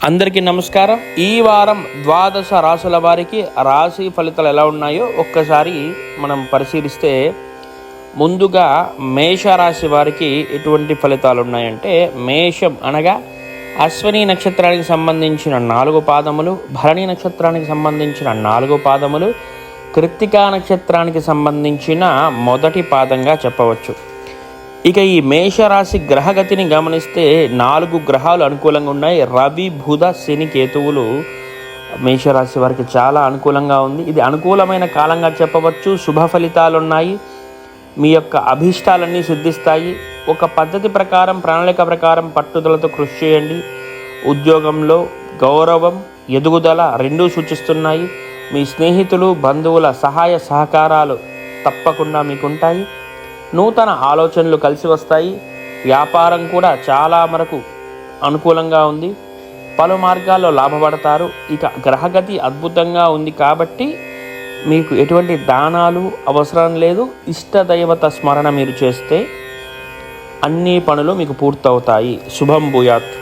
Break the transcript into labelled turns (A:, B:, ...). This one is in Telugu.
A: అందరికీ నమస్కారం. ఈ వారం ద్వాదశ రాసుల వారికి రాశి ఫలితాలు ఎలా ఉన్నాయో ఒక్కసారి మనం పరిశీలిస్తే ముందుగా మేషరాశి వారికి ఎటువంటి ఫలితాలు ఉన్నాయంటే మేషం అనగా అశ్వని నక్షత్రానికి సంబంధించిన నాలుగు పాదములు భరణి నక్షత్రానికి సంబంధించిన నాలుగు పాదములు కృత్తికా నక్షత్రానికి సంబంధించిన మొదటి పాదంగా చెప్పవచ్చు. ఇక ఈ మేషరాశి గ్రహగతిని గమనిస్తే నాలుగు గ్రహాలు అనుకూలంగా ఉన్నాయి. రవి బుధ శని కేతువులు మేషరాశి వారికి చాలా అనుకూలంగా ఉంది. ఇది అనుకూలమైన కాలంగా చెప్పవచ్చు. శుభ ఫలితాలు ఉన్నాయి. మీ యొక్క అభీష్టాలన్నీ సిద్ధిస్తాయి. ఒక పద్ధతి ప్రకారం ప్రణాళిక ప్రకారం పట్టుదలతో కృషి చేయండి. ఉద్యోగంలో గౌరవం ఎదుగుదల రెండూ సూచిస్తున్నాయి. మీ స్నేహితులు బంధువుల సహాయ సహకారాలు తప్పకుండా మీకుంటాయి. నూతన ఆలోచనలు కలిసి వస్తాయి. వ్యాపారం కూడా చాలా వరకు అనుకూలంగా ఉంది. పలు మార్గాల్లో లాభపడతారు. ఇక గ్రహగతి అద్భుతంగా ఉంది కాబట్టి మీకు ఎటువంటి దానాలు అవసరం లేదు. ఇష్టదైవత స్మరణ మీరు చేస్తే అన్ని పనులు మీకు పూర్తవుతాయి. శుభం భూయాత్.